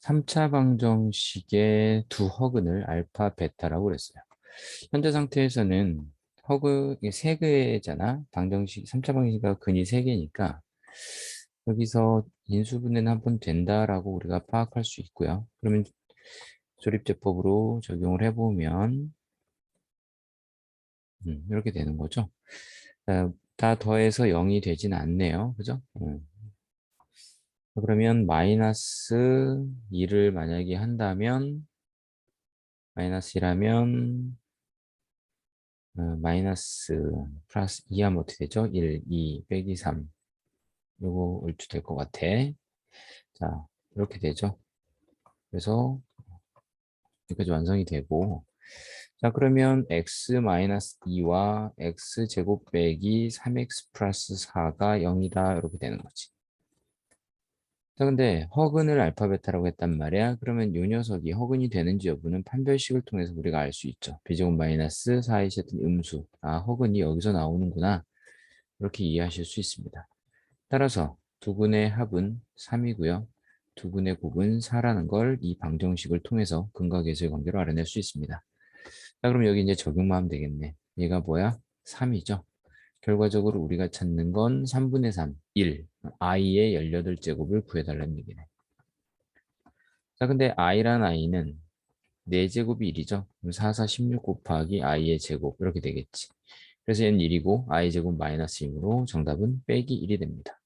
3차 방정식의 두 허근을 알파, 베타라고 그랬어요. 현재 상태에서는 허근 이게 세 개잖아. 방정식 3차 방정식과 근이 세 개니까 여기서 인수분해는 한 번 된다라고 우리가 파악할 수 있고요. 그러면 조립제법으로 적용을 해보면 음, 이렇게 되는 거죠. 자, 다 더해서 0이 되진 않네요. 그죠? 음. 그러면 마이너스 2를 만약에 한다면 마이너스 1하면 어, 마이너스 플러스 2 하면 어떻게 되죠? 1, 2 빼기 3 요거 얼추 될 것 같아. 자, 이렇게 되죠. 그래서 여기까지 완성이 되고 자 그러면 x-2와 x제곱 빼기 3x 플러스 4가 0이다 이렇게 되는 거지. 자 근데 허근을 알파 베타라고 했단 말이야. 그러면 이 녀석이 허근이 되는지 여부는 판별식을 통해서 우리가 알 수 있죠. b제곱 마이너스 4의 제곱 음수. 아 허근이 여기서 나오는구나. 이렇게 이해하실 수 있습니다. 따라서 두 근의 합은 3이고요. 두 근의 곱은 4라는 걸 이 방정식을 통해서 근과 계수의 관계로 알아낼 수 있습니다. 자, 그럼 여기 이제 적용만 하면 되겠네. 얘가 뭐야? 3이죠. 결과적으로 우리가 찾는 건 3분의 3, 1. i의 18제곱을 구해달라는 얘기네. 자, 근데 i란 i는 4제곱이 1이죠. 그럼 4, 4, 16 곱하기 i의 제곱 이렇게 되겠지. 그래서 얘는 1이고 i 제곱 마이너스 1으로 정답은 빼기 1이 됩니다.